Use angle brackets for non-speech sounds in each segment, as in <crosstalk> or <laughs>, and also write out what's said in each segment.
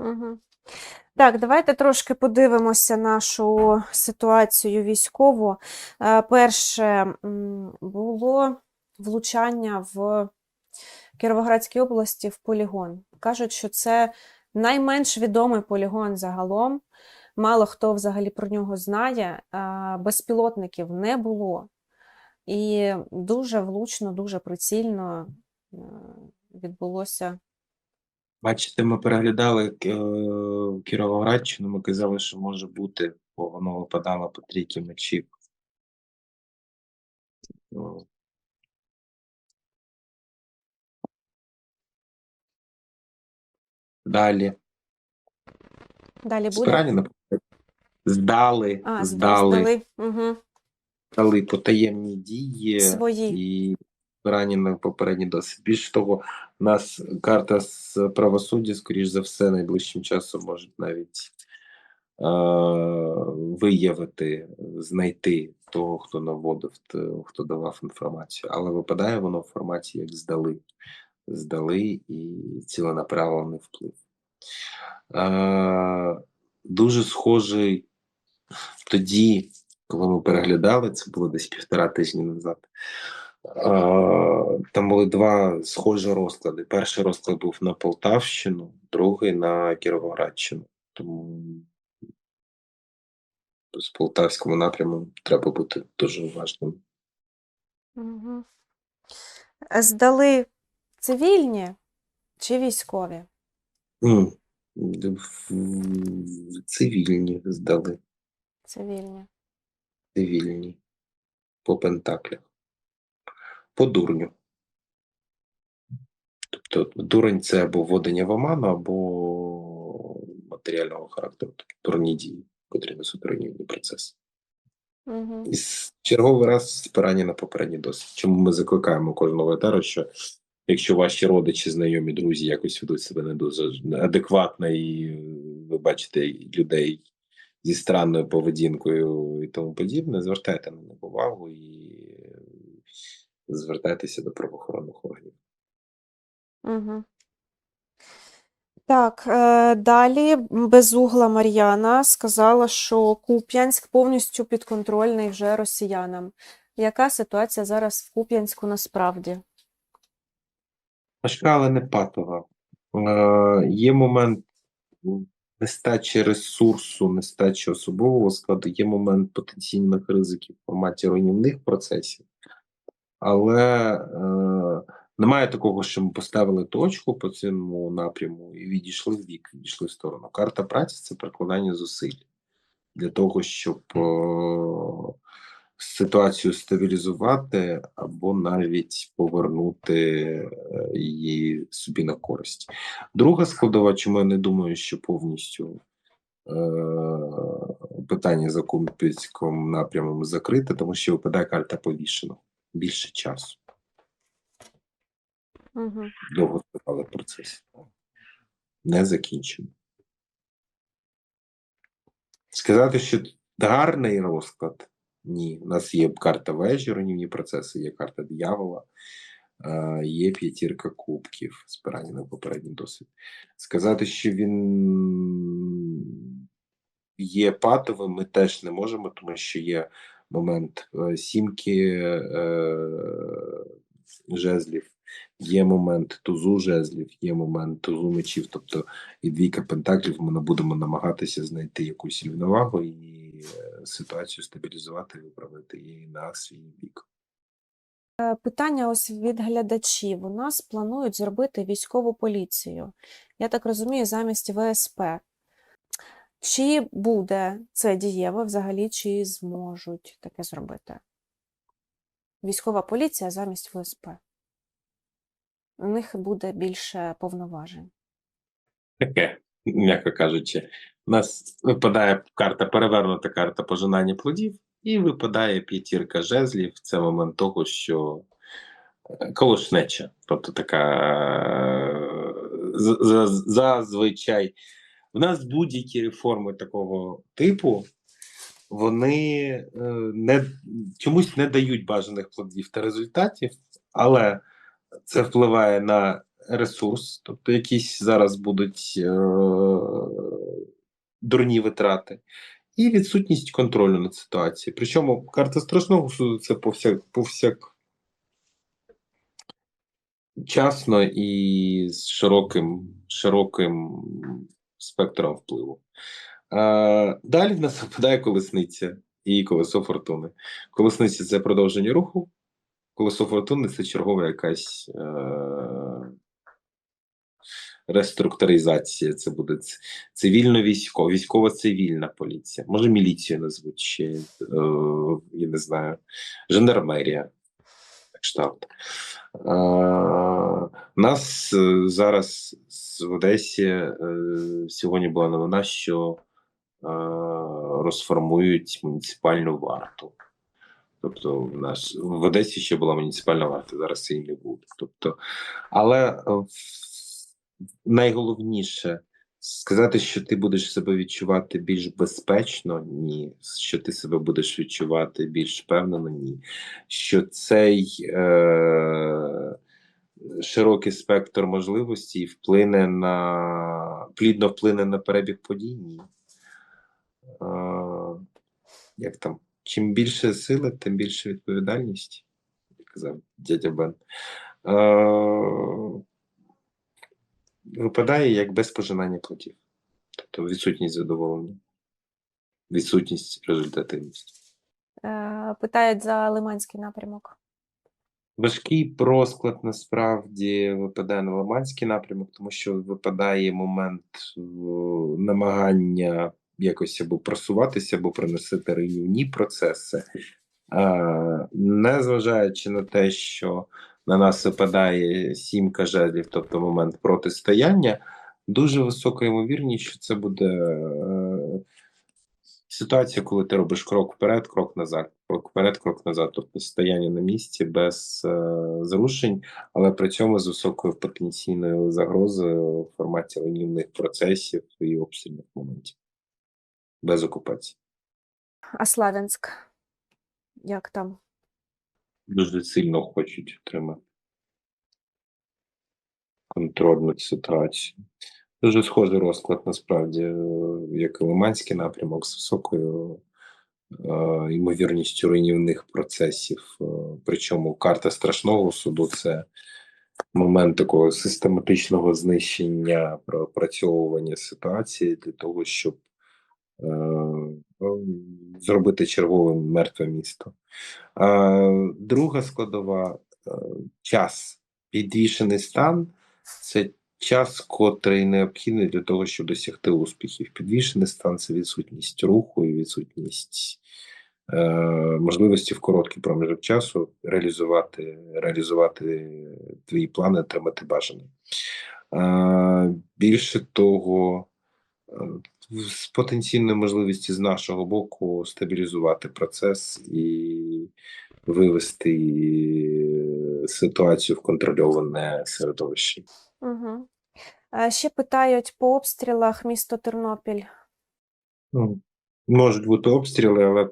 Угу. Так, давайте трошки подивимося нашу ситуацію військову. Е, Перше було влучання в Кіровоградській області в полігон. Кажуть, що це найменш відомий полігон загалом. Мало хто взагалі про нього знає. Безпілотників не було. І дуже влучно, дуже прицільно е, відбулося Бачите, ми переглядали е, Кіровоградщину, ми казали, що може бути, бо воно випадало по трійки мечів. Ну, Далі. Далі буде. Здали, А, здали, здали. Угу. здали потаємні дії Свої. і на попередній досвід. Більше того, у нас карта з правосуддя, скоріш за все, найближчим часом можуть навіть е, виявити, знайти того, хто наводив, хто давав інформацію. Але випадає воно в форматі як здали. Здали і ціленаправлений вплив. Е, дуже схожий тоді, коли ми переглядали, це було десь півтора тижні назад. Там були два схожі розклади. Перший розклад був на Полтавщину, другий на Кіровоградщину. Тому з Полтавському напряму треба бути дуже уважним. Угу. Здали цивільні чи військові? М, в- в- Цивільні здали. Цивільні. Цивільні. По пентаклях. По дурню. Тобто дурень це або вводення в оману, або матеріального характеру, тобто дурні дії, котрі несуть руйнівні процеси. Угу. І черговий раз спирання на попередній досвід. Чому ми закликаємо кожного етеру, що якщо ваші родичі, знайомі, друзі якось ведуть себе не дуже адекватно, і ви бачите людей зі странною поведінкою і тому подібне, звертайте на них увагу і звертайтеся до правоохоронних органів. Угу. Так, е, далі безугла Мар'яна сказала, що Куп'янськ повністю підконтрольний вже росіянам. Яка ситуація зараз в Куп'янську насправді? Важка, але не патова. Е, є момент нестачі ресурсу, нестачі особового складу, є момент потенційних ризиків в форматі руйнівних процесів, але е, немає такого, що ми поставили точку по цьому напряму і відійшли в бік, відійшли в сторону. Карта праці це прикладання зусиль для того, щоб е, ситуацію стабілізувати або навіть повернути е, її собі на користь. Друга складова, чому я не думаю, що повністю е, питання за Кумпільським напрямом закрите, тому що випадає карта повішено більше часу. Угу. Довго тривали процес. Не закінчено. Сказати, що гарний розклад. Ні, у нас є карта вежі, руйнівні процеси, є карта диявола, е, є п'ятірка кубків, спирання на попередній досвід. Сказати, що він є патовим, ми теж не можемо, тому що є момент е, сімки е, жезлів, є момент тузу жезлів, є момент тузу мечів, тобто і двійка пентаклів. Ми будемо намагатися знайти якусь рівновагу і е, ситуацію стабілізувати, виправити її на свій бік. Питання ось від глядачів. У нас планують зробити військову поліцію. Я так розумію, замість ВСП. Чи буде це дієво взагалі, чи зможуть таке зробити? Військова поліція замість ВСП. У них буде більше повноважень. Таке, м'яко кажучи, у нас випадає карта, перевернута карта пожинання плодів, і випадає п'ятірка жезлів. Це момент того, що е, колошнеча, тобто така е, зазвичай. В нас будь-які реформи такого типу, вони е, не чомусь не дають бажаних плодів та результатів, але це впливає на ресурс, тобто якісь зараз будуть е, дурні витрати, і відсутність контролю над ситуацією. Причому карта страшного суду це повсяк, повсяк часно і з широким, широким спектром впливу. Е, далі в нас випадає колесниця і колесо фортуни. Колесниця це продовження руху, колесо фортуни це чергова якась е, реструктуризація. Це буде ц- цивільно-військова, військово-цивільна поліція. Може, міліцію назвуть ще, е, я не знаю, жандармерія. Кшталт. Е, у нас е, зараз в Одесі е, сьогодні була новина, що е, розформують муніципальну варту. Тобто, в нас в Одесі ще була муніципальна варта, зараз її не буде. Тобто, але е, найголовніше сказати, що ти будеш себе відчувати більш безпечно, ні. Що ти себе будеш відчувати більш впевнено, ні. Що цей е- широкий спектр можливостей вплине на плідно вплине на перебіг подій, ні. Е, як там? Чим більше сили, тим більше відповідальність, як казав дядя Бен. Е, випадає як без пожинання плодів. Тобто відсутність задоволення, відсутність результативності. Е, Питають за Лиманський напрямок. Важкий розклад насправді випадає на Лиманський напрямок, тому що випадає момент е, намагання якось або просуватися, або приносити руйнівні процеси. Е, Незважаючи на те, що на нас випадає сімка жезлів, тобто момент протистояння, дуже висока ймовірність, що це буде е, ситуація, коли ти робиш крок вперед, крок назад, крок вперед, крок назад, тобто стояння на місці без е, зрушень, але при цьому з високою потенційною загрозою в форматі руйнівних процесів і обстрільних моментів, без окупації. А Славянськ? Як там? Дуже сильно хочуть отримати контроль над ситуацією. Дуже схожий розклад, насправді, е, як і Лиманський напрямок з високою е, ймовірністю руйнівних процесів. Е, Причому карта страшного суду це момент такого систематичного знищення, пропрацьовування ситуації для того, щоб е, зробити черговим мертве місто. Е, Друга складова е, час. Підвішений стан це час, котрий необхідний для того, щоб досягти успіхів. Підвішений стан це відсутність руху і відсутність е, можливості в короткий проміжок часу реалізувати, реалізувати твої плани, отримати бажане. Е, більше того, е, з потенційною можливістю з нашого боку стабілізувати процес і вивести е, ситуацію в контрольоване середовище. Угу. Ще питають по обстрілах місто Тернопіль. Ну, можуть бути обстріли, але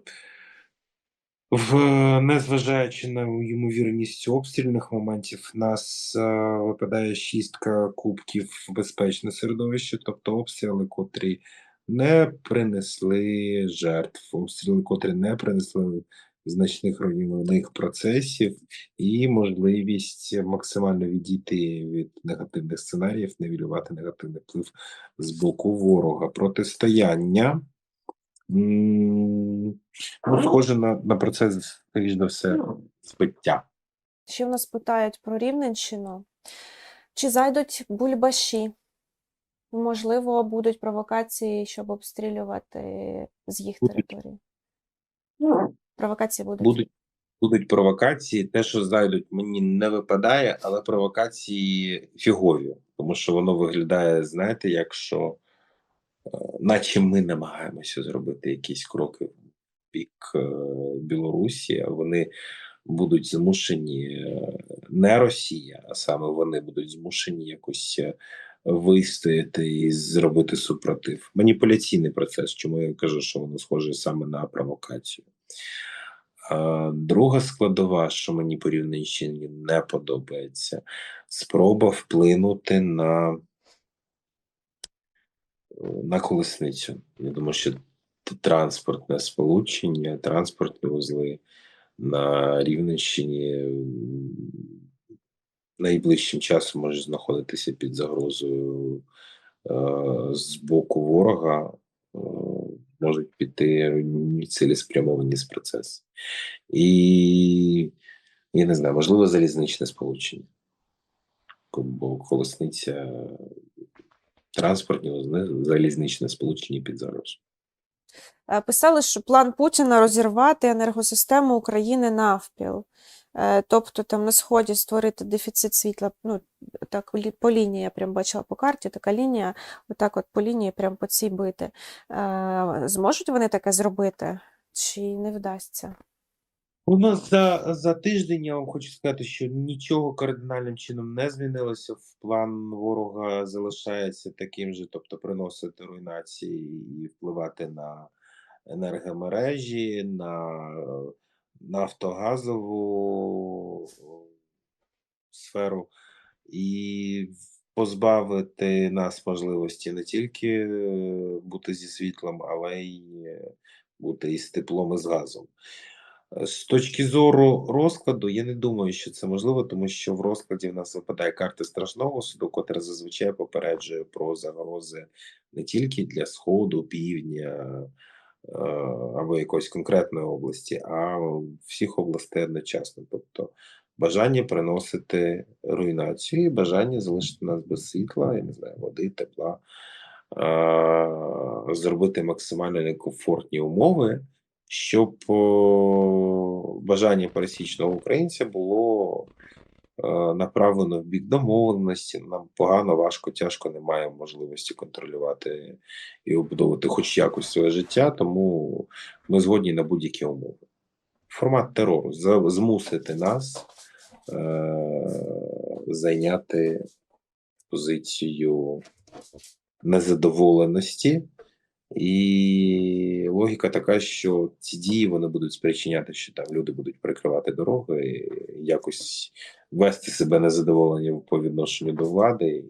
в, незважаючи на ймовірність обстрільних моментів, нас е, випадає шістка кубків в безпечне середовище, тобто обстріли, котрі не принесли жертв, обстріли, котрі не принесли значних руйнівних процесів, і можливість максимально відійти від негативних сценаріїв, невілювати негативний вплив з боку ворога. Протистояння ну, схоже на, на процес, скоріш за все, збиття. Ще в нас питають про Рівненщину. Чи зайдуть бульбаші? Можливо, будуть провокації, щоб обстрілювати з їх Будуть. території. Провокації будуть. Будуть, будуть провокації. Те, що зайдуть, мені не випадає, але провокації фігові, тому що воно виглядає, знаєте, як що, е, наче ми намагаємося зробити якісь кроки в бік е, Білорусі, а вони будуть змушені е, не Росія, а саме вони будуть змушені якось вистояти і зробити супротив. Маніпуляційний процес, чому я кажу, що воно схоже саме на провокацію. Друга складова, що мені по Рівненщині не подобається, спроба вплинути на, на колесницю. Я думаю, що транспортне сполучення, транспортні вузли на Рівненщині найближчим часом може знаходитися під загрозою е, з боку ворога, е, можуть піти цілеспрямовані з процесу. І я не знаю, можливо, залізничне сполучення. Бо колесниця транспортні залізничне сполучення під загрозою. Е, Писали, що план Путіна розірвати енергосистему України навпіл. Е, Тобто там на сході створити дефіцит світла. Ну, так по лінії я прям бачила по карті, така лінія, отак от по лінії, прям по цій бити. Е, Зможуть вони таке зробити? Чи не вдасться? У нас за, за тиждень я вам хочу сказати, що нічого кардинальним чином не змінилося. В план ворога залишається таким же, тобто приносити руйнації і впливати на енергомережі, на нафтогазову сферу і позбавити нас можливості не тільки е, бути зі світлом, але й е, бути із теплом і з газом. Е, З точки зору розкладу, я не думаю, що це можливо, тому що в розкладі в нас випадає карта страшного суду, котра зазвичай попереджує про загрози не тільки для Сходу, Півдня е, або якоїсь конкретної області, а всіх областей одночасно. Тобто бажання приносити руйнацію, бажання залишити нас без світла, я не знаю, води, тепла, зробити максимально некомфортні умови щоб бажання пересічного українця було направлено в бік домовленості. Нам погано, важко, тяжко немає можливості контролювати і обудовувати хоч якось своє життя, тому ми згодні на будь-які умови. Формат терору змусити нас е, зайняти позицію незадоволеності. І логіка така, що ці дії вони будуть спричиняти, що там люди будуть перекривати дороги, якось вести себе незадоволення по відношенню до влади,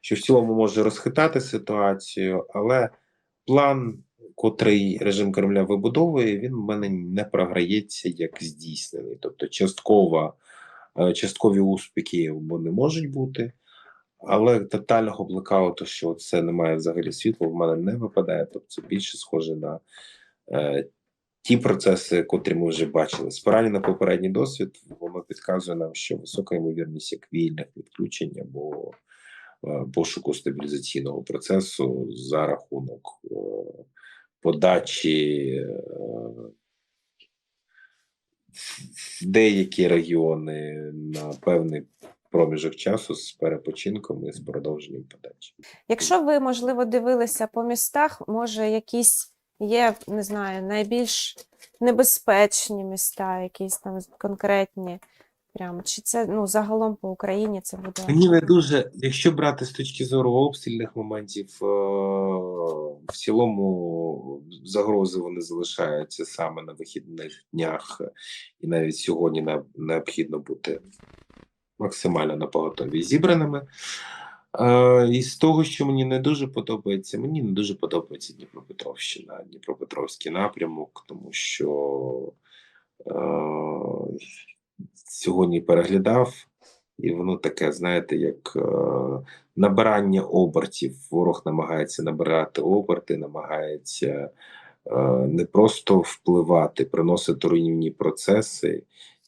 що в цілому може розхитати ситуацію, але план, котрий режим Кремля вибудовує, він в мене не програється як здійснений. Тобто, часткова, е, часткові успіхи вони можуть бути. Але тотального блекауту, що це немає взагалі світла, в мене не випадає. Тобто це більше схоже на е, ті процеси, котрі ми вже бачили. Спиралі на попередній досвід, воно підказує нам, що висока ймовірність як вільних відключень або е, пошуку стабілізаційного процесу за рахунок е, подачі е, деякі регіони на певний проміжок часу з перепочинком і з продовженням подачі. Якщо ви, можливо, дивилися по містах, може, якісь є, не знаю, найбільш небезпечні міста, якісь там конкретні. Прям, чи це ну, загалом по Україні це буде? Мені не дуже, якщо брати з точки зору обстрільних моментів, е, в цілому загрози вони залишаються саме на вихідних днях, і навіть сьогодні необхідно бути максимально на поготові зібраними. Е, І з того, що мені не дуже подобається, мені не дуже подобається Дніпропетровщина, Дніпропетровський напрямок, тому що е, сьогодні переглядав, і воно таке, знаєте, як е, набирання обертів. Ворог намагається набирати оберти, намагається е, не просто впливати, приносити руйнівні процеси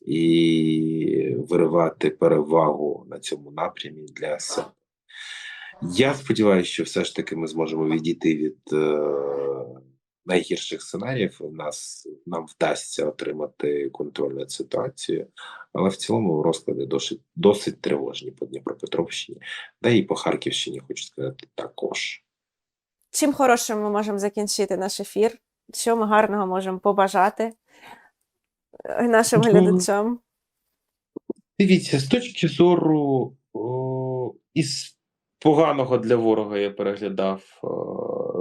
і виривати перевагу на цьому напрямі для себе. Я сподіваюся, що все ж таки ми зможемо відійти від е, найгірших сценаріїв. У Нас нам вдасться отримати контроль над ситуацією, але в цілому розклади досить, досить тривожні по Дніпропетровщині, та і по Харківщині, хочу сказати, також. Чим хорошим ми можемо закінчити наш ефір? Що ми гарного можемо побажати нашим Ну, глядачам? Дивіться, з точки зору о, із поганого для ворога я переглядав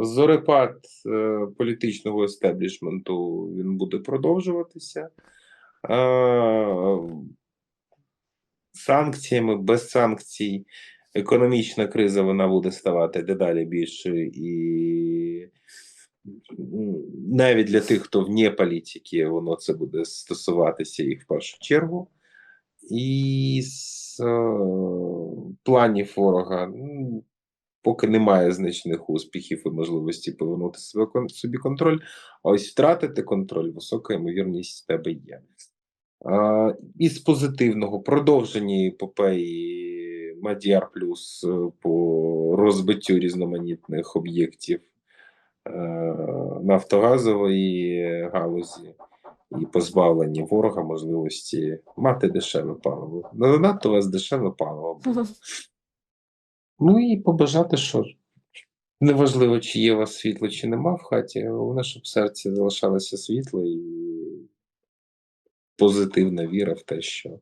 зорепад е, політичного естеблішменту він буде продовжуватися. Е, Санкціями, без санкцій, економічна криза вона буде ставати дедалі більшою і навіть для тих, хто вне політики, воно це буде стосуватися їх в першу чергу. І з е, планів ворога ну, поки немає значних успіхів і можливості повернути себе собі контроль, а ось втратити контроль, висока ймовірність в тебе є. А, із позитивного продовження епопеї Мадіар Плюс е, по розбиттю різноманітних об'єктів е, нафтогазової галузі і позбавлені ворога можливості мати дешеве паливо. Надто у вас дешеве паливо. буде. <laughs> Ну і побажати, що неважливо, чи є у вас світло, чи нема в хаті, головне, щоб в серці залишалося світло і позитивна віра в те, що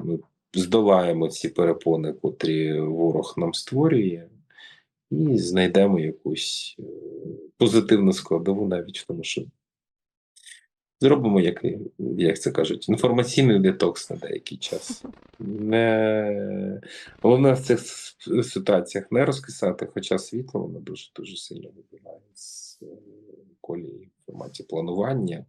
ми здолаємо ці перепони, котрі ворог нам створює, і знайдемо якусь е, позитивну складову навіть в тому, що зробимо, як, як це кажуть, інформаційний детокс на деякий час. Не... Головне в цих ситуаціях не розкисати, хоча світло воно дуже дуже сильно вибиває з е, колії в форматі планування